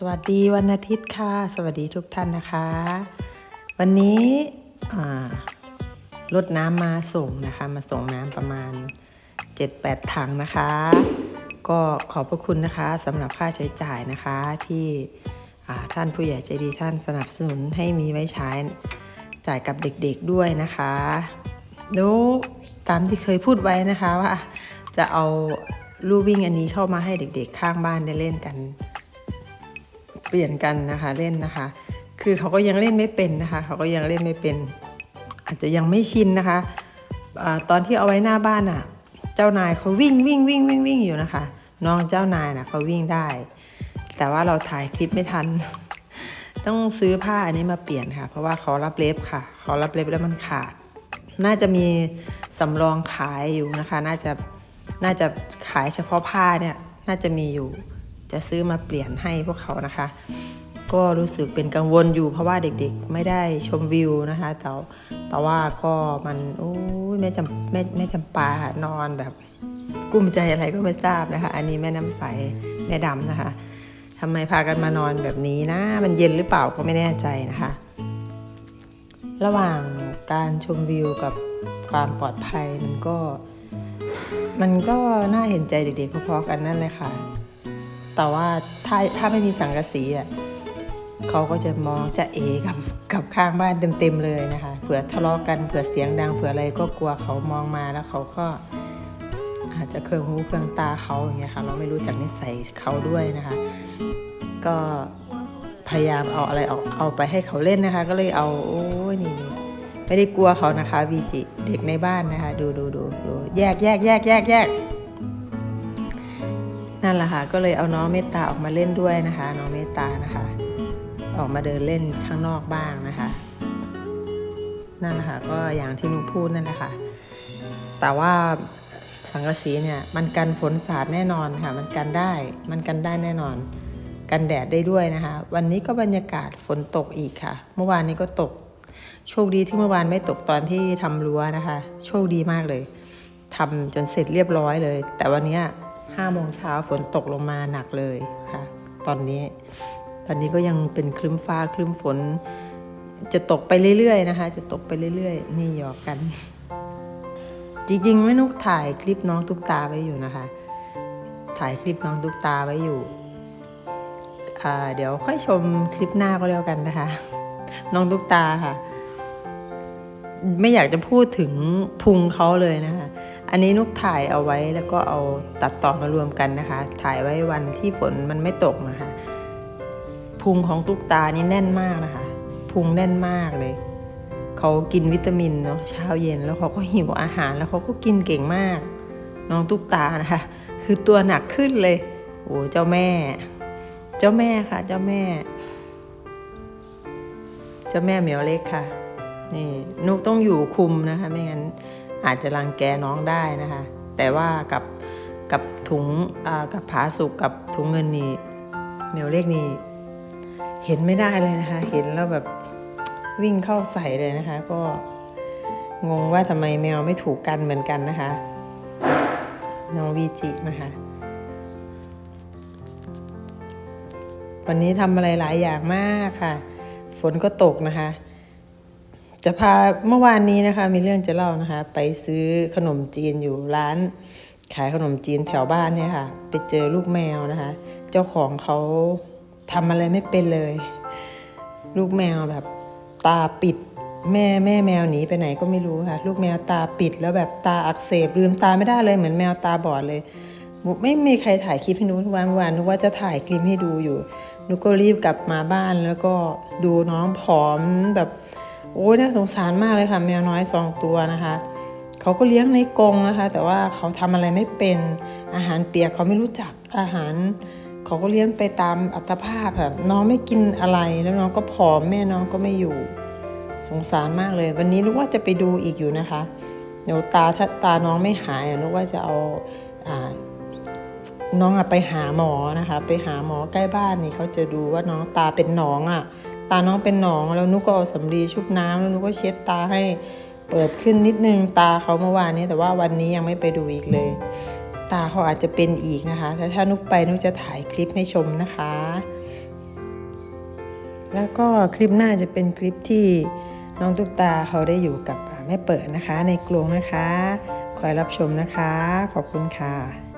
สวัสดีวันอาทิตย์ค่ะ สวัสดีทุกท่านนะคะ วันนี้รถน้ำมาส่งนะคะ มาส่งน้ำประมาณ 7-8 ถังนะคะ ก็ขอบพระคุณนะคะสำหรับค่าใช้จ่ายนะคะที่ท่านผู้ใหญ่ใจดีท่านสนับสนุนให้มีไว้ใช้จ่ายกับเด็กๆด้วยนะคะแล้วตามที่เคยพูดไว้นะคะว่าจะเอาลู่วิ่งอันนี้เข้ามาให้เด็กๆ ข้างบ้านได้เล่นกัน เปลี่ยนกันนะคะเล่นนะคะ คือเขาก็ยังเล่นไม่เป็นนะคะเขาก็ยังเล่นไม่เป็น อาจจะยังไม่ชินนะคะอาตอนที่เอาไว้หน้าบ้านอะเจ้านายเขาวิ่งวิ่งวิ่งวิ่งวิ่งอยู่นะคะ น้องเจ้านายนะเขาวิ่งได้ แต่ว่าเราถ่ายคลิปไม่ทัน ต้องซื้อผ้าอันนี้มาเปลี่ยนค่ะ เพราะว่าเขารับเล็บค่ะเขารับเล็บแล้วมันขาด น่าจะมีสำรองขายอยู่นะคะ น่าจะน่าจะขายเฉพาะผ้าเนี่ยน่าจะมีอยู่ จะซื้อมาเปลี่ยนให้พวกเขานะคะ ก็รู้สึกเป็นกังวลอยู่ เพราะว่าเด็กๆไม่ได้ชมวิวนะคะ แต่แต่ว่าก็มันโอ้ยแม่จำแม่แม่จำปานอนแบบกุ้มใจอะไรก็ไม่ทราบนะคะ อันนี้แม่น้ำใสแม่ดำนะคะทำไมพากันมานอนแบบนี้นะ มันเย็นหรือเปล่าก็ไม่แน่ใจนะคะ ระหว่างการชมวิวกับความปลอดภัยมันก็ มันก็น่าเห็นใจเด็กๆพอๆกันนั่นเลยค่ะ แต่ว่าถ้าถ้าไม่มีสังกะสีอะเขาก็จะมองจะเอกับกับข้างบ้านเต็มๆเลยนะคะเผื่อทะเลาะกันเผื่อเสียงดังเผื่ออะไรก็กลัวเขามองมาแล้วเขาก็ อาจจะเครื่องหูเครื่องตาเขาอย่างเงี้ยค่ะ เราไม่รู้จักนิสัยเขาด้วยนะคะ ก็พยายามเอาอะไรออกเอาไปให้เขาเล่นนะคะ ก็เลยเอาโอ้ยนี่นี่ไม่ได้กลัวเขานะคะวีจิเด็กในบ้านนะคะ ดูดูดูดูแยกแยกแยกแยกแยก นั่นแหละค่ะ ก็เลยเอาน้องเมตตาออกมาเล่นด้วยนะคะ น้องเมตตานะคะ ออกมาเดินเล่นข้างนอกบ้างนะคะนั่นแหละค่ะ ก็อย่างที่นุกพูดนั่นแหละค่ะ แต่ว่าสังกะสีเนี่ย มันกันฝนสาดแน่นอนค่ะ มันกันได้ มันกันได้แน่นอน กันแดดได้ด้วยนะคะ วันนี้ก็บรรยากาศฝนตกอีกค่ะ เมื่อวานนี้ก็ตก โชคดีที่เมื่อวานไม่ตกตอนที่ทำรั้วนะคะ โชคดีมากเลยทำจนเสร็จเรียบร้อยเลย แต่วันนี้ ยห้าโมงเช้าฝนตกลงมาหนักเลยค่ะ ตอนนี้ ตอนนี้ก็ยังเป็นคลึ้มฟ้าคลึ้มฝน จะตกไปเรื่อยๆนะคะ จะตกไปเรื่อยๆ นี่หยอกกัน จริงๆแม่นุกถ่ายคลิปน้องตุ๊กตาไว้อยู่นะคะ ถ่ายคลิปน้องตุ๊กตาไว้อยู่เดี๋ยวค่อยชมคลิปหน้าก็แล้วกันนะคะ น้องตุ๊กตาค่ะ ไม่อยากจะพูดถึงพุงเขาเลยนะคะ อันนี้นุกถ่ายเอาไว้แล้วก็เอาตัดต่อมารวมกันนะคะ ถ่ายไว้วันที่ฝนมันไม่ตกนะคะ พุงของตุ๊กตานี่แน่นมากนะคะ พุงแน่นมากเลย เขากินวิตามินเนาะเช้าเย็นแล้วเขาก็หิวอาหารแล้วเขาก็กินเก่งมาก น้องตุ๊กตานะคะ คือตัวหนักขึ้นเลย โอ้เจ้าแม่ เจ้าแม่ค่ะ เจ้าแม่ เจ้าแม่เหมียวเล็กค่ะ นี่นุกต้องอยู่คุมนะคะ ไม่งั้นอาจจะรังแกน้องได้นะคะ แต่ว่ากับกับถุงกับผาสุกกับถุงเงินนี่เมวเล็กนี่เห็นไม่ได้เลยนะคะ เห็นแล้วแบบวิ่งเข้าใส่เลยนะคะ ก็งงว่าทำไมแมวไม่ถูกกันเหมือนกันนะคะ น้องวีจินะคะ วันนี้ทำอะไรหลายอย่างมากค่ะ ฝนก็ตกนะคะ จะพาเมื่อวานนี้นะคะ มีเรื่องจะเล่านะคะ ไปซื้อขนมจีนอยู่ร้าน ขายขนมจีนแถวบ้านเนี่ยค่ะ ไปเจอลูกแมวนะคะ เจ้าของเขาทำอะไรไม่เป็นเลย ลูกแมวแบบตาปิด แม่แม่แมวหนีไปไหนก็ไม่รู้ค่ะ ลูกแมวตาปิดแล้วแบบตาอักเสบลืมตาไม่ได้เลยเหมือนแมวตาบอดเลยไม่มีใครถ่ายคลิปให้นูทุกวันวันนึกว่าจะถ่ายคลิปให้ดูอยู่นูก็รีบกลับมาบ้านแล้วก็ดูน้องผอมแบบ โอ้ยน่าสงสารมากเลยค่ะแมวน้อยสองตัวนะคะเขาก็เลี้ยงในกรงนะคะ แต่ว่าเขาทำอะไรไม่เป็นอาหารเปียกเขาไม่รู้จักอาหารเขาก็เลี้ยงไปตามอัตภาพแบบน้องไม่กินอะไรแล้วน้องก็ผอมแม่น้องก็ไม่อยู่ สงสารมากเลย วันนี้นึกว่าจะไปดูอีกอยู่นะคะ เดี๋ยวตาถ้าตาน้องไม่หายนึกว่าจะเอาอ่าน้องอะไปหาหมอนะคะ ไปหาหมอใกล้บ้านนี่เขาจะดูว่าน้องตาเป็นหนองอะ ตาน้องเป็นหนองแล้วนุกก็เอาสำลีชุบน้ำแล้วนุกก็เช็ดตาให้เปิดขึ้นนิดนึงตาเขาเมื่อวานนี้แต่ว่าวันนี้ยังไม่ไปดูอีกเลย ตาเขาอาจจะเป็นอีกนะคะแต่ถ้านุกไปนุกจะถ่ายคลิปให้ชมนะคะ แล้วก็คลิปหน้าจะเป็นคลิปที่น้องตุ๊กตาเขาได้อยู่กับแม่เปิดนะคะ ในกรงนะคะคอยรับชมนะคะ ขอบคุณค่ะ